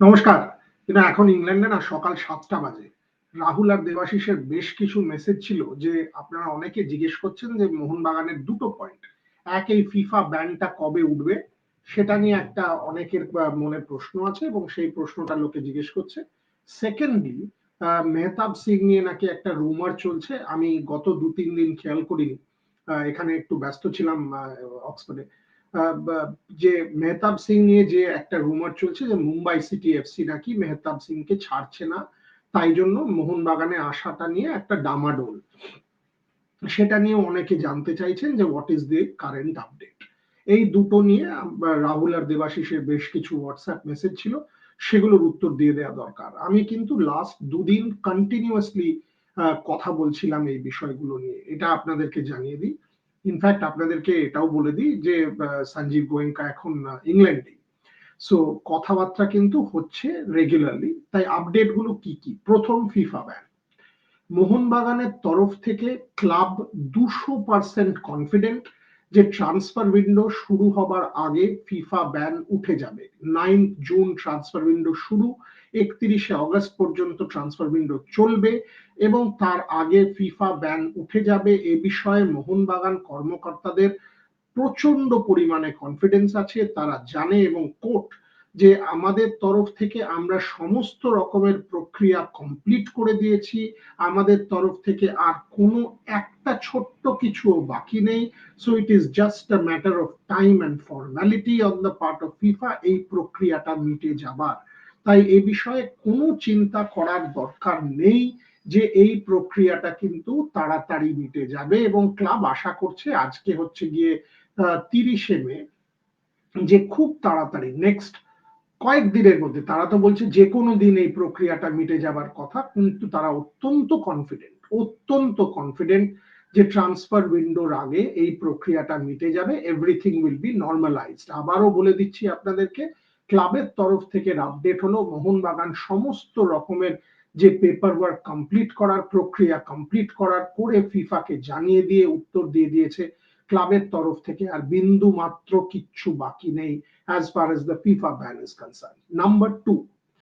নমস্কার। কিন্তু এখন ইংল্যান্ডে না সকাল সাতটা বাজে। রাহুল আর দেবাশিসের বেশ কিছু মেসেজ ছিল যে আপনারা অনেকে জিজ্ঞেস করছেন যে মোহনবাগানের দুটো পয়েন্ট এক এই ফিফা ব্যানটা কবে উঠবে? সেটা নিয়ে একটা অনেকের মনে প্রশ্ন আছে এবং সেই প্রশ্নটা লোকে জিজ্ঞেস করছে। সেকেন্ডলি মেহতাব সিং নিয়ে নাকি একটা রুমার চলছে। আমি গত দু তিন দিন খেয়াল করিনি। এখানে একটু ব্যস্ত ছিলাম অক্সফোর্ডে যে মেহতাব সিং নিয়ে যে একটা রুমার চলছে যে মুম্বাই সিটি এফসি নাকি মেহতাব সিংকে ছাড়ছে না, তাই জন্য মোহনবাগানে আসাটা নিয়ে একটা ডামাডোল। সেটা নিয়ে অনেকে জানতে চাইছেন যে what is the current update এই দুটো নিয়ে রাহুল আর দেবাশিসের বেশ কিছু হোয়াটসঅ্যাপ মেসেজ ছিল, সেগুলোর উত্তর দিয়ে দেওয়া দরকার। আমি কিন্তু লাস্ট দুদিন কন্টিনিউয়াসলি কথা বলছিলাম এই বিষয়গুলো নিয়ে। এটা আপনাদেরকে জানিয়ে দিই। ইনফ্যাক্ট আপনাদেরকে এটাও বলে দিই যে সঞ্জীব গোয়েঙ্কা এখন ইংল্যান্ডে সো কথাবার্তা কিন্তু হচ্ছে রেগুলারলি তাই আপডেটগুলো কি কি? প্রথম ফিফা ব্যান মোহনবাগানের তরফ থেকে ক্লাব দুশো পার্সেন্ট কনফিডেন্ট যে ট্রান্সফার উইন্ডো শুরু হবার আগে ফিফা ব্যান উঠে যাবে। নাইন জুন ট্রান্সফার উইন্ডো শুরু, একত্রিশে অগস্ট পর্যন্ত ট্রান্সফার উইন্ডো চলবে এবং তার আগে ফিফা ব্যান উঠে যাবে। এ বিষয়ে মোহনবাগান কর্মকর্তাদের প্রচণ্ড পরিমাণে কনফিডেন্স আছে, তারা জানে এবং কোর্ট যে আমাদের তরফ থেকে আমরা সমস্ত রকমের প্রক্রিয়া কমপ্লিট করে দিয়েছি। আমাদের তরফ থেকে আর কোনো একটা ছোট্ট কিছু বাকি নেই। So it is just a matter of time and formality on the part of FIFA এই প্রক্রিয়াটা মিটে যাবার। তাই এ বিষয়ে কোনো চিন্তা করার দরকার নেই যে এই প্রক্রিয়াটা কিন্তু তাড়াতাড়ি মিটে যাবে এবং ক্লাব আশা করছে আজকে হচ্ছে গিয়ে তিরিশে মে যে খুব তাড়াতাড়ি নেক্সট কয়েকদিনের মধ্যে, তারা তো বলছে যে কোনো দিন এই প্রক্রিয়াটা মিটে যাবার কথা, কিন্তু তারা অত্যন্ত কনফিডেন্ট অত্যন্ত কনফিডেন্ট যে ট্রান্সফার উইন্ডোর আগে এই প্রক্রিয়াটা মিটে যাবে এভরিথিং উইল বি নর্মালাইজড আবারও বলে দিচ্ছি আপনাদেরকে, ক্লাবের তরফ থেকে আপডেট হলো, মোহনবাগান সমস্ত রকমের যে পেপার ওয়ার্ক কমপ্লিট করার প্রক্রিয়া কমপ্লিট করার করে ফিফাকে জানিয়ে দিয়ে, উত্তর দিয়ে দিয়েছে ক্লাবের তরফ থেকে আর বিন্দু মাত্র কিচ্ছু বাকি নেই as far as the FIFA ban is concern number two